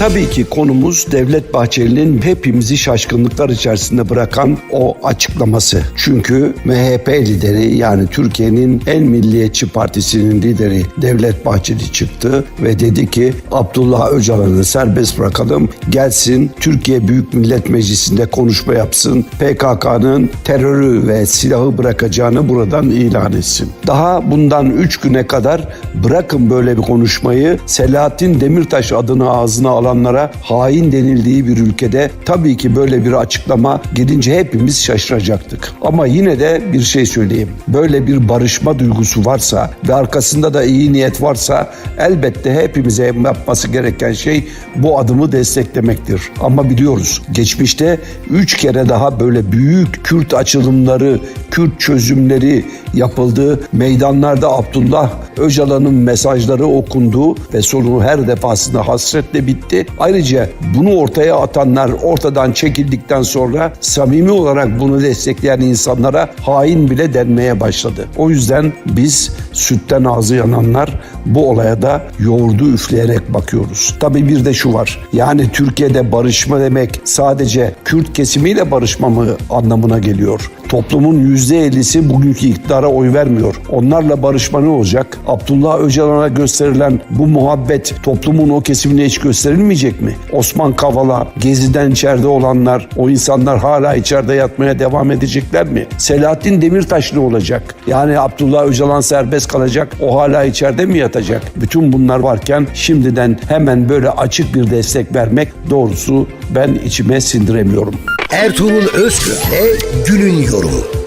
Tabii ki konumuz Devlet Bahçeli'nin hepimizi şaşkınlıklar içerisinde bırakan o açıklaması. Çünkü MHP lideri yani Türkiye'nin en milliyetçi partisinin lideri Devlet Bahçeli çıktı ve dedi ki Abdullah Öcalan'ı serbest bırakalım gelsin Türkiye Büyük Millet Meclisi'nde konuşma yapsın PKK'nın terörü ve silahı bırakacağını buradan ilan etsin. Daha bundan 3 güne kadar bırakın böyle bir konuşmayı Selahattin Demirtaş adını ağzına alanlara hain denildiği bir ülkede tabii ki böyle bir açıklama gelince hepimiz şaşıracaktık. Ama yine de bir şey söyleyeyim. Böyle bir barışma duygusu varsa ve arkasında da iyi niyet varsa elbette hepimize yapması gereken şey bu adımı desteklemektir. Ama biliyoruz geçmişte üç kere daha böyle büyük Kürt açılımları, Kürt çözümleri yapıldı. Meydanlarda Abdullah Öcalan'ın mesajları okundu ve sorunu her defasında hasretle bitti. Ayrıca bunu ortaya atanlar ortadan çekildikten sonra samimi olarak bunu destekleyen insanlara hain bile denmeye başladı. O yüzden biz sütten ağzı yananlar bu olaya da yoğurdu üfleyerek bakıyoruz. Tabii bir de şu var. Yani Türkiye'de barışma demek sadece Kürt kesimiyle barışma mı anlamına geliyor? Toplumun %50'si bugünkü iktidara oy vermiyor. Onlarla barışma ne olacak? Abdullah Öcalan'a gösterilen bu muhabbet toplumun o kesimine hiç gösterilmeyecek mi? Osman Kavala, Gezi'den içeride olanlar, o insanlar hala içeride yatmaya devam edecekler mi? Selahattin Demirtaş ne olacak? Yani Abdullah Öcalan serbest kalacak, o hala içeride mi yatacak? Bütün bunlar varken şimdiden hemen böyle açık bir destek vermek doğrusu ben içime sindiremiyorum. Ertuğrul Özkök günün yorumu.